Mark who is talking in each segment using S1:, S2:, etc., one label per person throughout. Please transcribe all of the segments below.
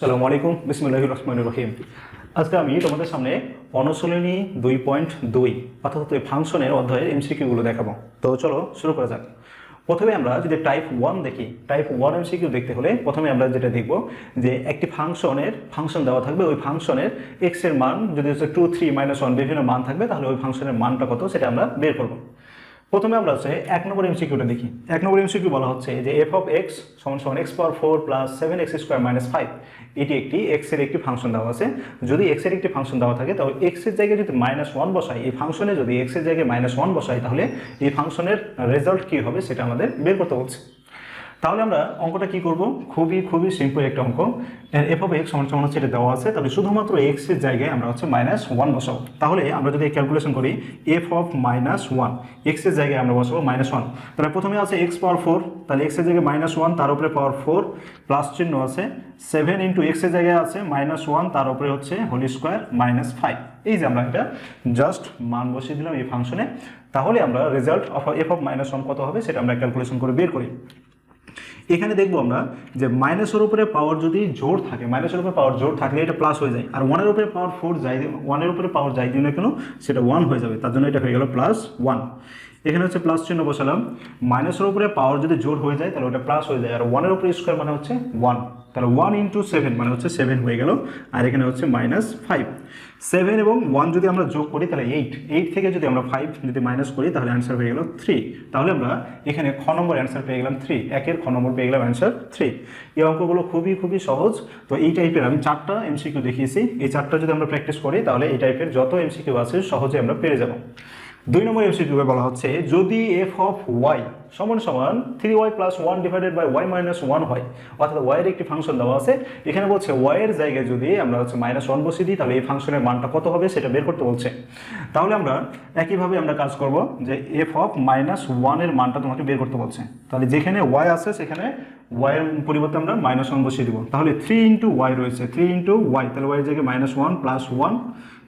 S1: আসসালামু আলাইকুম বিসমুল্লাহ রহমান রহিম। আজকে আমি তোমাদের সামনে অনুশীলনী দুই পয়েন্ট দুই, অর্থাৎ ওই ফাংশনের অধ্যায়ের এমসিকিউগুলো দেখাবো। তো চলো শুরু করা যাক। প্রথমে আমরা যদি টাইপ ওয়ান দেখি টাইপ ওয়ান এমসিকিউ দেখতে হলে প্রথমে আমরা যেটা দেখব যে একটি ফাংশনের, ফাংশন দেওয়া থাকবে, ওই ফাংশনের এক্সের মান, যদি হচ্ছে টু থ্রি মাইনাস ওয়ান বিভিন্ন মান থাকবে, তাহলে ওই ফাংশনের মানটা কত সেটা আমরা বের করব। প্রথমে আমরা হচ্ছে এক নম্বর এমসিকিউটা দেখি। এক নম্বর এমসিকিউ বলা হচ্ছে যে এফ অফ এক্স সমান সমান x power four plus seven x square minus five এটি একটি এক্সের একটি ফাংশন দেওয়া আছে। যদি এক্সের একটি ফাংশন দেওয়া থাকে, তাহলে এক্সের জায়গায় যদি মাইনাস ওয়ান বসায় এই ফাংশনে যদি এক্সের জায়গায় মাইনাস ওয়ান বসায় তাহলে এই ফাংশনের রেজাল্ট কী হবে সেটা আমাদের বের করতে বলছে। তাহলে আমরা অঙ্কটা কি করব? খুবই খুবই সিম্পল একটা অঙ্ক। এফ অফ এক্স সমান সমান হচ্ছে এটা দেওয়া আছে তাহলে শুধুমাত্র এক্সের জায়গায় আমরা হচ্ছে মাইনাস ওয়ান বসাবো। তাহলে আমরা যদি ক্যালকুলেশন করি এফ অফ মাইনাস ওয়ান এক্সের জায়গায় আমরা বসাবো মাইনাস ওয়ান তাহলে প্রথমে আছে এক্স পাওয়ার ফোর তাহলে এক্সের জায়গায় মাইনাস ওয়ান তার উপরে পাওয়ার ফোর প্লাস চিহ্ন আছে সেভেন ইন্টু এক্সের জায়গায় আছে মাইনাস ওয়ান তার উপরে হচ্ছে হোলি স্কোয়ার মাইনাস ফাইভ এই যে আমরা এটা জাস্ট মান বসিয়ে দিলাম এই ফাংশনে তাহলে আমরা result of f of minus one কত হবে সেটা আমরা ক্যালকুলেশন করে বের করি। এখানে দেখব আমরা যে মাইনাসের উপরে পাওয়ার যদি জোর থাকে, মাইনাসের উপরে পাওয়ার জোর থাকলে এটা প্লাস হয়ে যায়। আর ওয়ানের উপরে পাওয়ার ফোর যাই ওয়ানের উপরে পাওয়ার যাই দিন কেন, সেটা ওয়ান হয়ে যাবে। তার জন্য এটা হয়ে গেল প্লাস ওয়ান এখানে হচ্ছে প্লাস চিহ্ন বসালাম। মাইনাসের উপরে পাওয়ার যদি জোর হয়ে যায়, তাহলে ওটা প্লাস হয়ে যায়। আর ওয়ানের উপরে স্কোয়ার মানে হচ্ছে ওয়ান তাহলে ওয়ান ইন্টু সেভেন মানে হচ্ছে সেভেন হয়ে গেল। আর এখানে হচ্ছে মাইনাস ফাইভ সেভেন এবং ওয়ান যদি আমরা যোগ করি, তাহলে এইট। এইট থেকে যদি আমরা ফাইভ যদি মাইনাস করি, তাহলে অ্যান্সার হয়ে গেল থ্রি তাহলে আমরা এখানে খ নম্বর অ্যান্সার পেয়ে গেলাম থ্রি একের খ নম্বর পেয়ে গেলাম অ্যান্সার থ্রি এই অঙ্কগুলো খুবই খুবই সহজ। তো এই টাইপের আমি চারটা এমসিকিউ দেখিয়েছি। এই চারটা যদি আমরা প্র্যাকটিস করি, তাহলে এই টাইপের যত এমসিকিউ আছে, সহজে আমরা পেরে যাব। দুই নম্বর এমসিকিউয়ে বলা হচ্ছে, যদি এফ অফ ওয়াই সমান সমান three y plus one divided by y minus one হয়। অর্থাৎ ওয়াইয়ের একটি ফাংশন দেওয়া আছে। এখানে বলছে ওয়াইয়ের জায়গায় যদি আমরা হচ্ছে মাইনাস ওয়ান বসিয়ে দিই, তাহলে এই ফাংশনের মানটা কত হবে সেটা বের করতে বলছে। তাহলে আমরা একইভাবে আমরা কাজ করব যে এফ অফ মাইনাস ওয়ানের মানটা তোমাকে বের করতে বলছে। তাহলে যেখানে ওয়াই আছে, সেখানে ওয়াইয়ের পরিবর্তে আমরা মাইনাস ওয়ান বসিয়ে দিব। তাহলে থ্রি ইন্টু ওয়াই রয়েছে। থ্রি ইন্টু ওয়াই তাহলে ওয়াইয়ের জায়গায় minus one plus one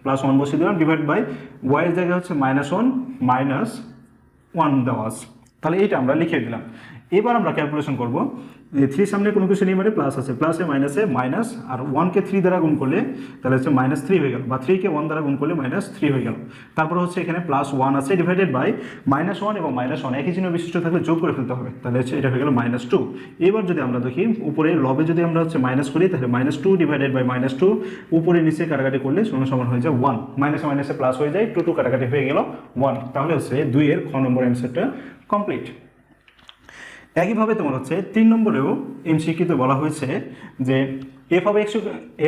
S1: plus one বসিয়ে দিলাম ডিভাইড বাই ওয়াইয়ের জায়গায় হচ্ছে মাইনাস ওয়ান মাইনাস ওয়ান দেওয়া আছে। তাহলে এইটা আমরা লিখে দিলাম। এবার আমরা ক্যালকুলেশন করব থ্রি সামনে কোনো কিছু নেই মানে প্লাস আছে প্লাসে মাইনাসে মাইনাস আর ওয়ানকে থ্রি দ্বারা গুণ করলে তাহলে হচ্ছে মাইনাস থ্রি হয়ে গেল, বা থ্রিকে ওয়ান দ্বারা গুণ করলে মাইনাস থ্রি হয়ে গেল। তারপর হচ্ছে এখানে প্লাস ওয়ান আছে ডিভাইডেড বাই মাইনাস ওয়ান এবং মাইনাস ওয়ান একই চিহ্ন বিশিষ্ট থাকলে যোগ করে ফেলতে হবে, তাহলে হচ্ছে এটা হয়ে গেল মাইনাস টু এবার যদি আমরা দেখি উপরে লবে যদি আমরা হচ্ছে মাইনাস করি, তাহলে minus two divided by minus two উপরে নিচে কাটাকাটি করলে সমান সমান হয়ে যায় ওয়ান মাইনাসে মাইনাসে প্লাস হয়ে যায় টু টু কাটাকাটি হয়ে গেল ওয়ান তাহলে হচ্ছে দুইয়ের খ নম্বর অ্যান্সারটা কমপ্লিট একইভাবে তোমার হচ্ছে তিন নম্বরেও এমসিকিউতে বলা হয়েছে যে f of x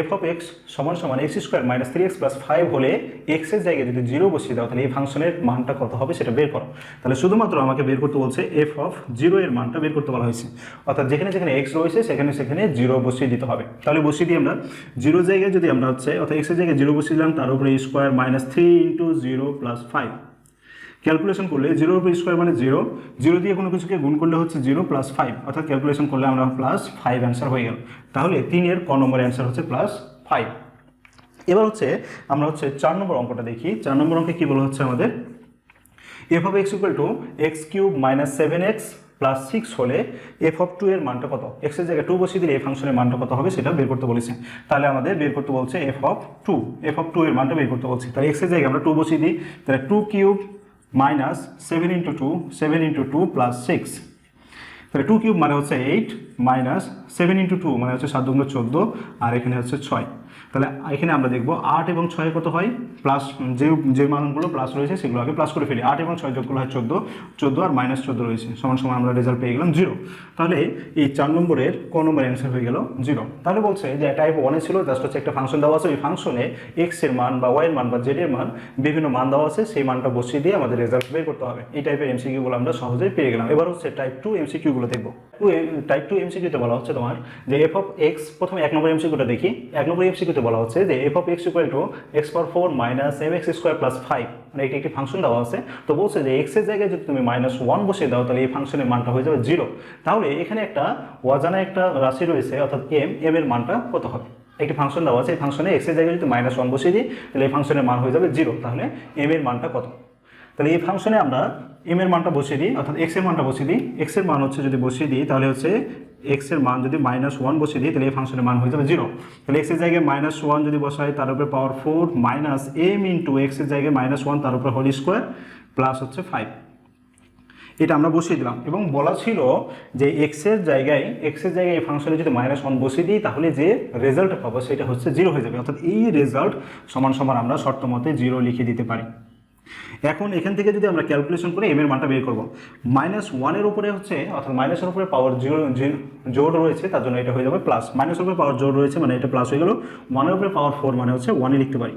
S1: f of x সমান সমান x square minus three x plus five হলে এক্সের জায়গায় যদি জিরো বসিয়ে দাও, তাহলে এই ফাংশনের মানটা কত হবে সেটা বের করো। তাহলে শুধুমাত্র আমাকে বের করতে বলছে এফ অফ জিরো এর মানটা বের করতে বলা হয়েছে। অর্থাৎ যেখানে যেখানে এক্স রয়েছে, সেখানে সেখানে জিরো বসিয়ে দিতে হবে। তাহলে বসিয়ে দিই আমরা জিরো জায়গায় যদি আমরা হচ্ছে, অর্থাৎ এক্সের জায়গায় জিরো বসিয়ে দিলাম, তার উপরে square minus three into zero plus five calculation করলে জিরোর উপর স্কোয়ার মানে জিরো জিরো দিয়ে কোনো কিছুকে গুণ করলে হচ্ছে জিরো প্লাস ফাইভ অর্থাৎ ক্যালকুলেশন করলে আমরা প্লাস ফাইভ অ্যান্সার হয়ে গেল। তাহলে তিনের ক নম্বর অ্যান্সার হচ্ছে প্লাস ফাইভ এবার হচ্ছে আমরা হচ্ছে চার নম্বর অঙ্কটা দেখি। চার নম্বর অঙ্কে কী বলা হচ্ছে আমাদের? F of x equal to x cube minus seven x plus six হলে এফ অফ টু এর মানটা কত? এক্সের জায়গায় টু বসিয়ে দিলে এই ফাংশনের মানটা কত হবে সেটা বের করতে বলেছে। তাহলে আমাদের বের করতে বলছে f of two f of two এর মানটা বের করতে বলছে। তাহলে এক্সের জায়গায় আমরা টু বসিয়ে দিই। তাহলে two cube minus seven into two seven into two plus six তাহলে টু কিউব মানে হচ্ছে eight minus seven into two মানে হচ্ছে সাত দুগুণ চোদ্দ, আর এখানে হচ্ছে ছয়। তাহলে এখানে আমরা দেখব আট এবং ছয় কত হয়? প্লাস যে যে মানগুলো প্লাস রয়েছে সেগুলো আগে প্লাস করে ফেলি। আট এবং ছয় যোগ যোগগুলো হয় চোদ্দ। চোদ্দ আর মাইনাস চোদ্দ রয়েছে। সমান সমান আমরা রেজাল্ট পেয়ে গেলাম জিরো তাহলে এই চার নম্বরের ক নম্বর অ্যান্সার হয়ে গেল জিরো তাহলে বলছে যে টাইপ ওয়ানে ছিল জাস্ট হচ্ছে একটা ফাংশন দেওয়া আছে। ওই ফাংশনে এক্সের মান বা ওয়াই এর মান বা জেড এর মান বিভিন্ন মান দেওয়া আছে। সেই মানটা বসিয়ে দিয়ে আমাদের রেজাল্ট বের করতে হবে। এই টাইপের এমসিকিউগুলো আমরা সহজেই পেয়ে গেলাম। এবার হচ্ছে টাইপ টু এমসিকিউগুলো দেখব। টাইপ টু এমসিকিউতে বলা হচ্ছে তোমার যে এফ অফ এক্স প্রথমে এক নম্বর এমসিকিউটা দেখি। এক নম্বর এমসিকিউতে বলা হচ্ছে যে f of x equal to x power four minus m x square plus five মানে এটি একটি ফাংশন দেওয়া আছে। তো বলছে যে এক্সের জায়গায় যদি তুমি মাইনাস ওয়ান বসিয়ে দাও, তাহলে এই ফাংশনের মানটা হয়ে যাবে জিরো তাহলে এখানে একটা অজানা একটা রাশি রয়েছে, অর্থাৎ এম এম এর মানটা কত হবে? একটি ফাংশন দেওয়া আছে, এই ফাংশনে এক্সের জায়গায় যদি মাইনাস ওয়ান বসিয়ে দিই, তাহলে এই ফাংশনের মান হয়ে যাবে জিরো তাহলে এম এর মানটা কত? তাহলে এই ফাংশনে আমরা এম এর মানটা বসিয়ে দিই, অর্থাৎ এক্সের মানটা বসিয়ে দিই। এক্সের মান হচ্ছে যদি বসিয়ে দিই, তাহলে হচ্ছে এক্সের মান যদি মাইনাস ওয়ান বসিয়ে দিই, তাহলে এই ফাংশনের মান হয়ে যাবে জিরো তাহলে এক্সের জায়গায় মাইনাস ওয়ান যদি বসাই, তার উপরে power four minus m into এক্সের জায়গায় মাইনাস ওয়ান তার উপরে হোল স্কোয়ার প্লাস হচ্ছে ফাইভ এটা আমরা বসিয়ে দিলাম। এবং বলা ছিল যে এক্সের জায়গায় এক্সের জায়গায় এই ফাংশনে যদি মাইনাস ওয়ান বসিয়ে দিই, তাহলে যে রেজাল্ট পাবো, সেটা হচ্ছে জিরো হয়ে যাবে। অর্থাৎ এই রেজাল্ট সমান সমান আমরা শর্ত মতে জিরো লিখে দিতে পারি। এখন এখান থেকে যদি আমরা ক্যালকুলেশন করে এম এর মানটা বের করব মাইনাস ওয়ানের উপরে হচ্ছে, অর্থাৎ মাইনাসের উপরে পাওয়ার জিরো জোর রয়েছে, তার জন্য এটা হয়ে যাবে প্লাস মাইনাসের উপরে পাওয়ার জোর রয়েছে মানে এটা প্লাস হয়ে গেল ওয়ানের উপরে পাওয়ার ফোর মানে হচ্ছে ওয়ানে লিখতে পারি।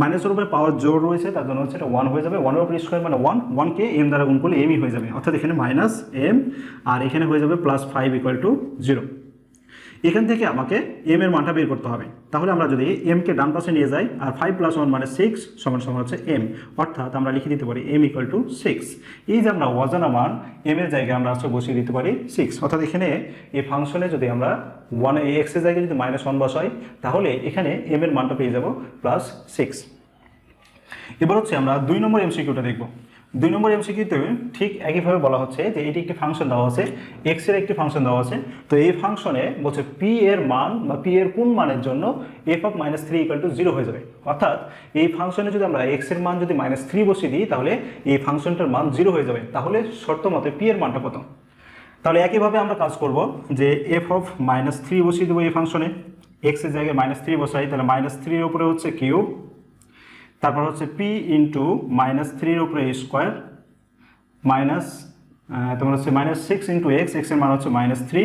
S1: মাইনাসের উপরে পাওয়ার জোর রয়েছে, তার জন্য হচ্ছে এটা ওয়ান হয়ে যাবে ওয়ানের উপরে স্কোয়ার মানে ওয়ান ওয়ানকে এম দ্বারা গুণ করলে এমই হয়ে যাবে। অর্থাৎ এখানে মাইনাস এম আর এখানে হয়ে যাবে plus five equal to zero এখান থেকে আমাকে এম এর মানটা বের করতে হবে। তাহলে আমরা যদি এমকে ডান পাশে নিয়ে যাই, আর ফাইভ প্লাস ওয়ান মানে সিক্স সমান সমান হচ্ছে এম অর্থাৎ আমরা লিখে দিতে পারি এম ইকুয়াল টু সিক্স এই যে আমরা অজানা মান এম এর জায়গায় আমরা হচ্ছে বসিয়ে দিতে পারি সিক্স অর্থাৎ এখানে এই ফাংশনে যদি আমরা ওয়ান এক্সের জায়গায় যদি মাইনাস ওয়ান বসাই, তাহলে এখানে এম এর মানটা পেয়ে যাব প্লাস সিক্স এবার হচ্ছে আমরা দুই নম্বর এমসিকিউটা দেখব। দুই নম্বর এমসিকিউতে ঠিক একইভাবে বলা হচ্ছে যে এটি একটি ফাংশন দেওয়া আছে এক্সের একটি ফাংশন দেওয়া আছে তো এই ফাংশনে বলছে পি এর মান বা পি এর কোন মানের জন্য f of minus three equal to zero হয়ে যাবে। অর্থাৎ এই ফাংশনে যদি আমরা এক্সের মান যদি মাইনাস থ্রি বসিয়ে দিই, তাহলে এই ফাংশনটার মান জিরো হয়ে যাবে। তাহলে শর্ত মতে পি এর মানটা কত তাহলে একইভাবে আমরা কাজ করব যে এফ অফ মাইনাস থ্রি বসিয়ে দেবো এই ফাংশনে এক্সের জায়গায় মাইনাস থ্রি বসাই, তাহলে মাইনাস থ্রির উপরে হচ্ছে কিউব তারপর হচ্ছে পি ইন্টু মাইনাস থ্রির উপরে স্কোয়ার মাইনাস তোমার হচ্ছে মাইনাস সিক্স ইন্টু এক্স এক্সের মান হচ্ছে মাইনাস থ্রি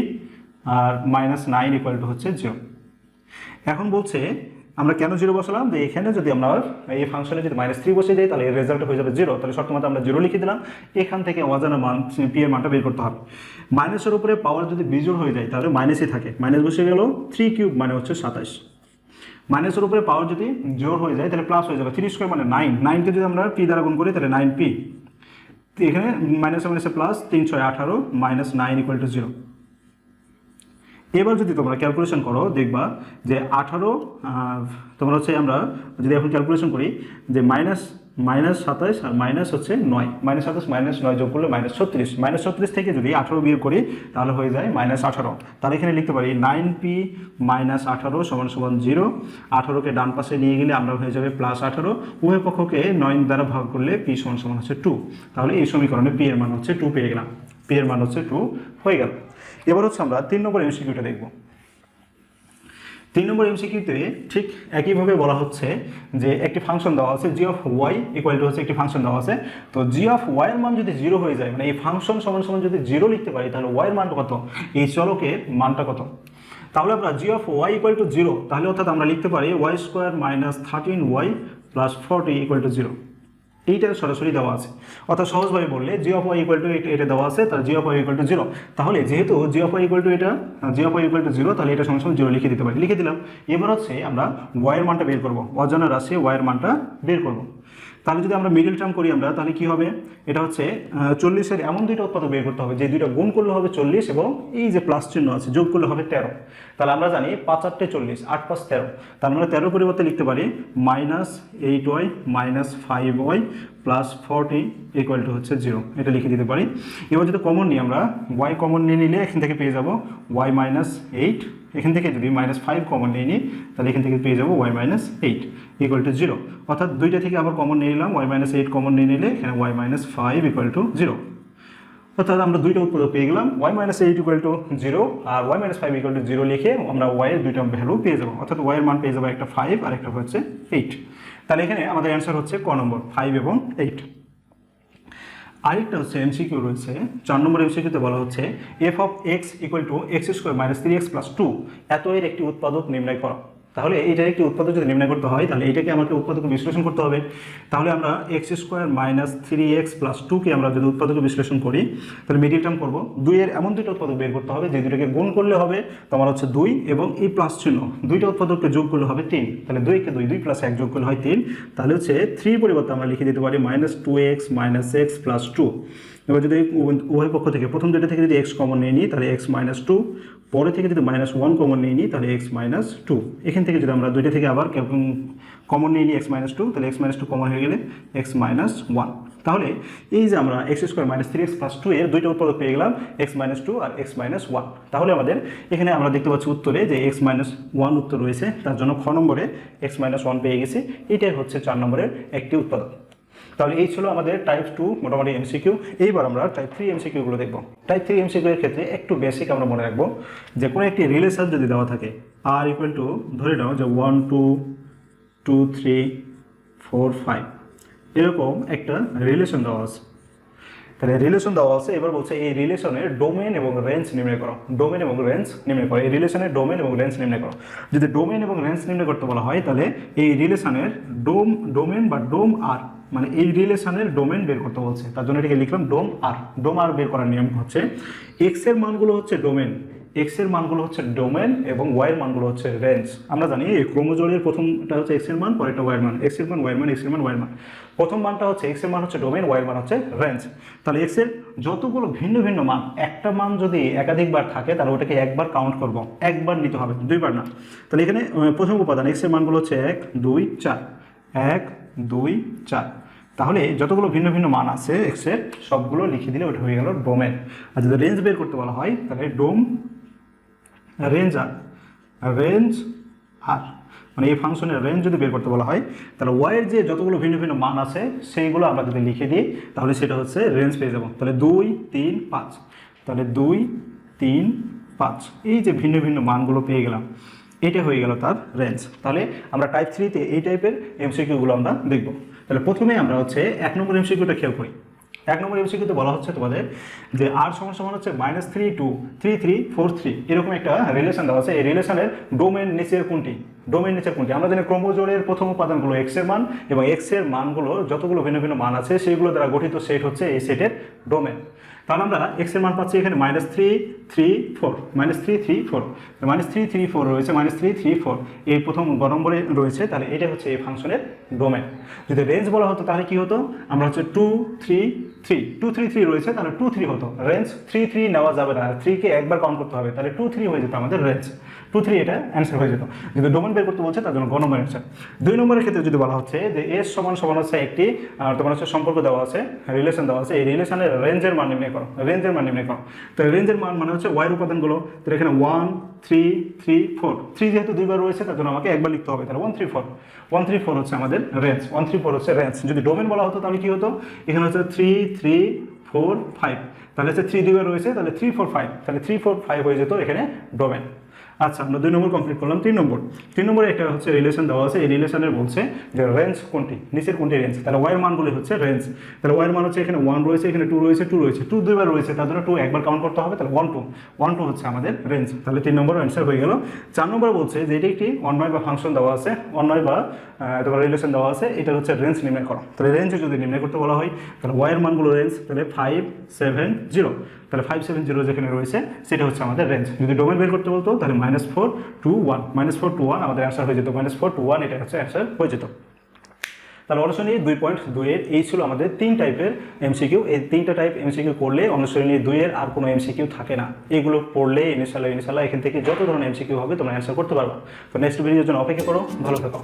S1: আর মাইনাস নাইন ইকুয়াল টু হচ্ছে জিরো এখন বলছে, আমরা কেন জিরো বসালাম? যে এখানে যদি আমরা এই ফাংশনে যদি মাইনাস থ্রি বসিয়ে দিই, তাহলে এর রেজাল্ট হয়ে যাবে জিরো তাহলে শর্ত আমরা জিরো লিখে দিলাম। এখান থেকে অজানা মান পি এর মানটা বের করতে হবে। মাইনাসের উপরে পাওয়ার যদি বিজোড় হয়ে যায়, তাহলে মাইনাসই থাকে। মাইনাস বসে গেল থ্রি কিউব মানে হচ্ছে সাতাশ। মাইনাসের উপরে পাওয়ার যদি জোর হয়ে যায়, তাহলে প্লাস হয়ে যাবে। থ্রি স্কোয়ার মানে নাইন নাইনকে যদি আমরা পি দ্বারা গুণ করি, তাহলে নাইন পি এখানে মাইনাসে মাইনাসে প্লাস তিন, ছয়, আঠারো minus nine equal to zero এবার যদি তোমরা ক্যালকুলেশন করো, দেখবা যে আঠারো তোমরা হচ্ছে আমরা যদি এখন ক্যালকুলেশন করি, যে মাইনাস মাইনাস সাতাশ আর মাইনাস হচ্ছে নয়। মাইনাস সাতাশ, মাইনাস নয় যোগ করলে মাইনাস ছত্রিশ। মাইনাস ছত্রিশ থেকে যদি আঠারো বিয়োগ করি, তাহলে হয়ে যায় মাইনাস আঠারো। তাহলে এখানে লিখতে পারি নাইন পি মাইনাস আঠারো সমান সমান জিরো। আঠারোকে ডান পাশে নিয়ে গেলে আমরা হয়ে যাবে প্লাস আঠারো। উভয় পক্ষকে নয় দ্বারা ভাগ করলে পি সমান সমান হচ্ছে টু। তাহলে এই সমীকরণে পি এর মান হচ্ছে টু পেয়ে গেলাম। পি এর মান হচ্ছে টু হয়ে গেল। এবার হচ্ছে আমরা তিন নম্বর এমসিকিউটা দেখব। তিন নম্বর এমসিকিউতে ঠিক একইভাবে বলা হচ্ছে যে একটি ফাংশন দেওয়া আছে g of y equal to হচ্ছে একটি ফাংশন দেওয়া আছে। তো জি অফ ওয়াই এর মান যদি জিরো হয়ে যায় মানে এই ফাংশন সমান সমান যদি জিরো লিখতে পারি, তাহলে ওয়াই এর মানটা কত? এই চলকের মানটা কত? তাহলে আমরা g of y equal to zero তাহলে অর্থাৎ আমরা লিখতে পারি y square minus thirteen y plus forty equal to zero এইটা সরাসরি দেওয়া আছে। অর্থাৎ সহজভাবে বললে g of y equal to এটা দেওয়া আছে তার g of y equal to zero তাহলে যেহেতু g of y equal to এটা g of y equal to zero তাহলে এটা সঙ্গে সঙ্গে জিরো লিখে দিতে পারি। লিখে দিলাম। এবার হচ্ছে আমরা ওয়াইয়ের মানটা বের করব। অজানা রাশি ওয়াইয়ের মানটা বের করব। তাহলে যদি আমরা মিডিল টার্ম করি আমরা, তাহলে কি হবে? এটা হচ্ছে চল্লিশের এমন দুইটা উৎপাদক বের করতে হবে, যে দুইটা গুণ করলে হবে চল্লিশ এবং এই যে প্লাস চিহ্ন আছে, যোগ করলে হবে তেরো। তাহলে আমরা জানি পাঁচ আটটে চল্লিশ, আট পাঁচ তেরো। তার আমরা তেরো পরিবর্তে লিখতে পারি minus eight y minus five y plus forty equal to হচ্ছে জিরো এটা লিখে দিতে পারি। এবার যদি কমন নিই আমরা ওয়াই কমন নিয়ে নিলে এখান থেকে পেয়ে যাব ওয়াই মাইনাস এইট এখান থেকে যদি মাইনাস ফাইভ কমন নিয়ে নিই, তাহলে এখান থেকে পেয়ে যাব y minus eight equal to zero অর্থাৎ দুইটা থেকে আবার কমন নিয়ে নিলাম ওয়াই মাইনাস এইট কমন নিয়ে নিলে এখানে y minus five equal to zero অর্থাৎ আমরা দুইটা উৎপাদক পেয়ে গেলাম y minus eight equal to zero R y minus five equal to zero লিখে আমরা ওয়াইয়ের দুইটা ভ্যালু পেয়ে যাব। অর্থাৎ ওয়াইয়ের মান পেয়ে যাব একটা ফাইভ আর একটা হচ্ছে এইট তাহলে এখানে আমাদের অ্যান্সার হচ্ছে ক নম্বর ফাইভ এবং এইট আরেকটা হচ্ছে এমসিকিউ রয়েছে, চার নম্বর এমসিকিউতে বলা হচ্ছে f of x equal to x square minus three x plus two এত এর একটি উৎপাদক নির্ণয় করো। তাহলে এইটার একটি উৎপাদক যদি নির্ণয় করতে হয়, তাহলে এটাকে আমাকে উৎপাদকে বিশ্লেষণ করতে হবে। তাহলে আমরা x square minus three x plus টুকে আমরা যদি উৎপাদকে বিশ্লেষণ করি, তাহলে মিডিল টার্ম করব। দুইয়ের এমন দুইটা উৎপাদক বের করতে হবে, যে দুইটাকে গুণ করলে হবে তোমার হচ্ছে দুই এবং এই প্লাস চিহ্ন। দুইটা উৎপাদককে যোগ করলে হবে তিন। তাহলে দুইকে দুই দুই প্লাস এক যোগ করলে হয় তিন। তাহলে হচ্ছে থ্রি পরিবর্তে আমরা লিখে দিতে পারি minus two x minus x plus two এবার যদি উভয় পক্ষ থেকে প্রথম দুইটা থেকে যদি এক্স কমন নিয়ে নিই, তাহলে এক্স মাইনাস টু পরে থেকে যদি মাইনাস ওয়ান কমন নিয়ে নিই, তাহলে এক্স মাইনাস টু এখান থেকে থেকে যদি আমরা দুইটা থেকে আবার কমন নিয়ে নিই এক্স মাইনাস টু তাহলে এক্স মাইনাস টু কমন হয়ে গেলে এক্স মাইনাস ওয়ান তাহলে এই যে আমরা x square minus three x plus two এর দুইটা উৎপাদক পেয়ে গেলাম এক্স মাইনাস টু আর এক্স মাইনাস ওয়ান তাহলে আমাদের এখানে আমরা দেখতে পাচ্ছি উত্তরে যে এক্স মাইনাস ওয়ান উত্তর রয়েছে, তার জন্য খ নম্বরে এক্স মাইনাস ওয়ান পেয়ে গেছি। এটাই হচ্ছে চার নম্বরের একটি উৎপাদক। তাহলে এই ছিল আমাদের টাইপ টু মোটামুটি এমসিকিউ এইবার আমরা টাইপ থ্রি এমসিকিউগুলো দেখব। টাইপ থ্রি এমসিকিউ এর ক্ষেত্রে একটু বেসিক আমরা মনে রাখব যে কোনো একটি রিলেশন যদি দেওয়া থাকে আর ইকুয়াল টু ধরে নাও যে one two two three four five এরকম একটা রিলেশন দেওয়া আছে। তাহলে রিলেশন দেওয়া আছে, এবার বলছে এই রিলেশনের ডোমেন এবং রেঞ্জ নির্ণয় করো। ডোমেন এবং রেঞ্জ নির্ণয় করো। এই রিলেশনের ডোমেন এবং রেঞ্জ নির্ণয় করো। যদি ডোমেন এবং রেঞ্জ নির্ণয় করতে বলা হয়, তাহলে এই রিলেশনের ডোম ডোমেন বা ডোম আর মানে এই রিলেশনের ডোমেন বের করতে বলছে। তার জন্য এটাকে লিখলাম ডোম আর। ডোম আর বের করার নিয়ম হচ্ছে এক্সের মানগুলো হচ্ছে ডোমেন এক্সের মানগুলো হচ্ছে ডোমেন এবং ওয়াই এর মানগুলো হচ্ছে রেঞ্জ। আমরা জানি এই প্রথমটা হচ্ছে এক্সের মান, পরেরটা ওয়াই এর মান। এক্সের মান ওয়াই মান এক্সের মান ওয়াই মান। প্রথম মানটা হচ্ছে এক্সের মান হচ্ছে ডোমেন ওয়াই এর মান হচ্ছে রেঞ্জ। তাহলে এক্সের যতগুলো ভিন্ন ভিন্ন মান, একটা মান যদি একাধিকবার থাকে, তাহলে ওটাকে একবার কাউন্ট করব। একবার নিতে হবে, দুইবার না। তাহলে এখানে প্রথম উপাদান এক্সের মানগুলো হচ্ছে এক, দুই, চার। এক দুই, চার। তাহলে যতগুলো ভিন্ন ভিন্ন মান আছে এক্সের, সবগুলো লিখে দিলে ওটা হয়ে গেল ডোমের আর যদি রেঞ্জ বের করতে বলা হয়, তাহলে ডোম, রেঞ্জ আর রেঞ্জ আর। মানে এই ফাংশনের রেঞ্জ যদি বের করতে বলা হয়, তাহলে ওয়াইয়ের যে যতগুলো ভিন্ন ভিন্ন মান আছে, সেইগুলো আমরা যদি লিখে দিই, তাহলে সেটা হচ্ছে রেঞ্জ পেয়ে যাব। তাহলে দুই, তিন, পাঁচ। তাহলে দুই, তিন, পাঁচ। এই যে ভিন্ন ভিন্ন মানগুলো পেয়ে গেলাম। এটা হয়ে গেল তার রেঞ্জ তাহলে আমরা টাইপ থ্রিতে এই টাইপের এমসিকিউগুলো আমরা দেখব। তাহলে প্রথমে আমরা হচ্ছে এক নম্বর এমসিকিউটা খেয়াল করি। এক নম্বর এমসিকিউতে বলা হচ্ছে তোমাদের যে আর সমান সমান হচ্ছে minus three two three three four three এরকম একটা রিলেশন দেওয়া আছে। এই রিলেশনের ডোমেন নিচের কোনটি? ডোমেন নিচের কোনটি? আমরা জানি ক্রোমোজোরের প্রথম উপাদানগুলো এক্সের মান এবং এক্সের মানগুলো যতগুলো ভিন্ন ভিন্ন মান আছে, সেইগুলো দ্বারা গঠিত সেট হচ্ছে এই সেটের ডোমেন তাহলে আমরা এক্সের মান পাচ্ছি এখানে minus three three four minus three three four minus three three four রয়েছে মাইনাস থ্রি থ্রি ফোর এই প্রথম নম্বরে রয়েছে, তাহলে এটা হচ্ছে এই ফাংশনের ডোমেন যদি রেঞ্জ বলা হতো তাহলে কি হতো? আমরা হচ্ছে two three three two three three রয়েছে, তাহলে টু থ্রি হতো। রেঞ্জ থ্রি থ্রি নেওয়া যাবে না। থ্রিকে একবার কাউন্ট করতে হবে, তাহলে টু থ্রি হয়ে যেত আমাদের রেঞ্জ টু থ্রি এটা অ্যান্সার হয়ে যেত। যদি ডোমেন বের করতে বলছে, তার জন্য গ নম্বর অ্যান্সার দুই নম্বরের ক্ষেত্রে যদি বলা হচ্ছে যে এস সমান সমান হচ্ছে একটি তোমার হচ্ছে সম্পর্ক দেওয়া আছে রিলেশন দেওয়া আছে, এই রিলেশনের রেঞ্জের মান নির্ণয় করো। রেঞ্জের মান নির্ণয় করো। তো রেঞ্জের মান মানে হচ্ছে ওয়াইয়ের উপাদানগুলো। তো এখানে one three three four three যেহেতু দুইবার রয়েছে, তার জন্য আমাকে একবার লিখতে হবে, তাহলে one three four one three four হচ্ছে আমাদের রেঞ্জ ওয়ান থ্রি ফোর হচ্ছে রেঞ্জ যদি ডোমেন বলা হতো, তাহলে কি হতো? এখানে হচ্ছে থ্রি থ্রি ফোর ফাইভ তাহলে হচ্ছে থ্রি দুইবার রয়েছে, তাহলে থ্রি ফোর ফাইভ তাহলে থ্রি ফোর ফাইভ হয়ে যেত এখানে ডোমেন। আচ্ছা আমরা দুই নম্বর কমপ্লিট করলাম, তিন নম্বর। তিন নম্বরে একটা হচ্ছে রিলেশন দেওয়া আছে, এই রিলেশনের বলছে যে রেঞ্জ কোনটি? নিচের কোনটি রেঞ্জ তাহলে ওয়াইয়ের মানগুলি হচ্ছে রেঞ্জ তাহলে ওয়াইয়ের মান হচ্ছে এখানে ওয়ান রয়েছে, এখানে টু রয়েছে টু রয়েছে। টু দুইবার রয়েছে, তার জন্য টু একবার কাউন্ট করতে হবে, তাহলে ওয়ান টু ওয়ান টু হচ্ছে আমাদের রেঞ্জ তাহলে তিন নম্বর অ্যান্সার হয়ে গেল। চার নম্বর বলছে যে এটি একটি অন্যয় বা ফাংশন দেওয়া আছে, অন্যয় বা তোমার রিলেশন দেওয়া আছে এটা হচ্ছে রেঞ্জ নির্ণয় করো। তাহলে রেঞ্জ যদি নির্ণয় করতে বলা হয়, তাহলে ওয়াইয়ের মানগুলো রেঞ্জ তাহলে ফাইভ সেভেন জিরো তাহলে ফাইভ সেভেন জিরো যেখানে রয়েছে, সেটা হচ্ছে আমাদের রেঞ্জ যদি ডোমেন বের করতে বলতো, তাহলে minus four two one minus four two one আমাদের অ্যান্সার হয়ে যেত। মাইনাস ফোর টু ওয়ান এটা হচ্ছে অ্যান্সার হয়ে যেত। তাহলে অনুশ্রেণী দুই পয়েন্ট দুইয়ের এই ছিল আমাদের তিন টাইপের এমসিকিউ এই তিনটা টাইপ এমসিকিউ করলে অনুশ্রেণী দুইয়ের আর কোনো এমসিকিউ থাকে না। এগুলো পড়লে, ইনশাল্লাহ ইনশাল্লাহ, এখান থেকে যত ধরনের এমসিকিউ হবে তোমরা অ্যান্সার করতে পারবা। তো নেক্সট ভিডিওর জন্য অপেক্ষা করো, ভালো থাকো।